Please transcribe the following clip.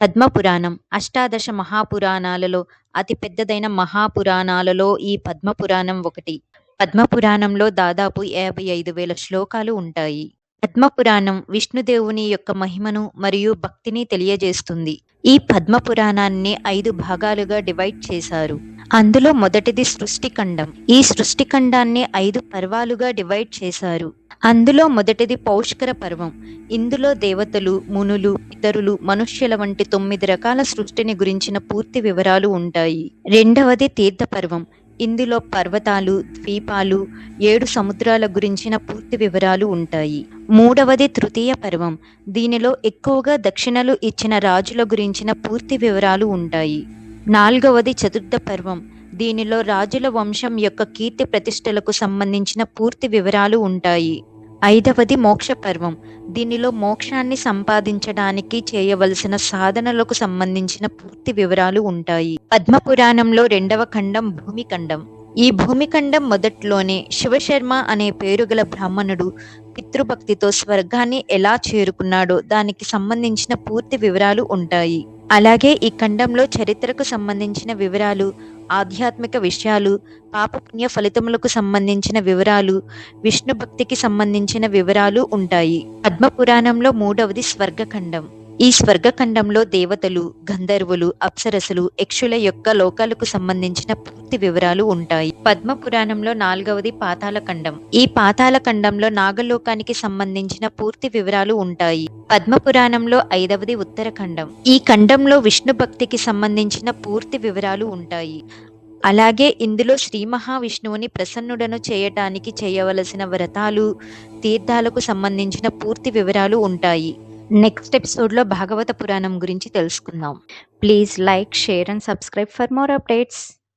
పద్మపురాణం. అష్టాదశ మహాపురాణాలలో అతి పెద్దదైన మహాపురాణాలలో ఈ పద్మపురాణం ఒకటి. పద్మపురాణంలో దాదాపు యాభై ఐదు వేల శ్లోకాలు ఉంటాయి. పద్మపురాణం విష్ణుదేవుని యొక్క మహిమను మరియు భక్తిని తెలియజేస్తుంది. ఈ పద్మపురాణాన్ని ఐదు భాగాలుగా డివైడ్ చేశారు. అందులో మొదటిది సృష్టిఖండం. ఈ సృష్టిఖండాన్ని ఐదు పర్వాలుగా డివైడ్ చేశారు. అందులో మొదటిది పౌష్కర పర్వం. ఇందులో దేవతలు మునులు ఇతరులు మనుష్యుల వంటి తొమ్మిది రకాల సృష్టిని గురించిన పూర్తి వివరాలు ఉంటాయి. రెండవది తీర్థ పర్వం. ఇందులో పర్వతాలు ద్వీపాలు ఏడు సముద్రాల గురించిన పూర్తి వివరాలు ఉంటాయి. మూడవది తృతీయ పర్వం. దీనిలో ఎక్కువగా దక్షిణలు ఇచ్చిన రాజుల గురించిన పూర్తి వివరాలు ఉంటాయి. నాలుగవది చతుర్థ పర్వం. దీనిలో రాజుల వంశం యొక్క కీర్తి ప్రతిష్టలకు సంబంధించిన పూర్తి వివరాలు ఉంటాయి. ఐదవది మోక్ష పర్వం దీనిలో మోక్షాన్ని సంపాదించడానికి చేయవలసిన సాధనలకు సంబంధించిన పూర్తి వివరాలు ఉంటాయి. పద్మపురాణంలో రెండవ ఖండం భూమిఖండం. ఈ భూమిఖండం మొదట్లోనే శివశర్మ అనే పేరు గల బ్రాహ్మణుడు పితృభక్తితో స్వర్గాన్ని ఎలా చేరుకున్నాడో దానికి సంబంధించిన పూర్తి వివరాలు ఉంటాయి. అలాగే ఈ ఖండంలో చరిత్రకు సంబంధించిన వివరాలు ఆధ్యాత్మిక విషయాలు పాపపుణ్య ఫలితములకు సంబంధించిన వివరాలు విష్ణు భక్తికి సంబంధించిన వివరాలు ఉంటాయి. పద్మపురాణంలో మూడవది స్వర్గఖండం. ఈ స్వర్గఖండంలో దేవతలు గంధర్వులు అప్సరసులు యక్షుల యొక్క లోకాలకు సంబంధించిన పూర్తి వివరాలు ఉంటాయి. పద్మ పురాణంలో నాలుగవది పాతాళఖండం. ఈ పాతాళఖండంలో నాగలోకానికి సంబంధించిన పూర్తి వివరాలు ఉంటాయి. పద్మ పురాణంలో ఐదవది ఉత్తరఖండం. ఈ ఖండంలో విష్ణు భక్తికి సంబంధించిన పూర్తి వివరాలు ఉంటాయి. అలాగే ఇందులో శ్రీ మహావిష్ణువుని ప్రసన్నుడను చేయటానికి చేయవలసిన వ్రతాలు తీర్థాలకు సంబంధించిన పూర్తి వివరాలు ఉంటాయి. నెక్స్ట్ ఎపిసోడ్లో భాగవత పురాణం గురించి తెలుసుకుందాం. Please like share and subscribe for more updates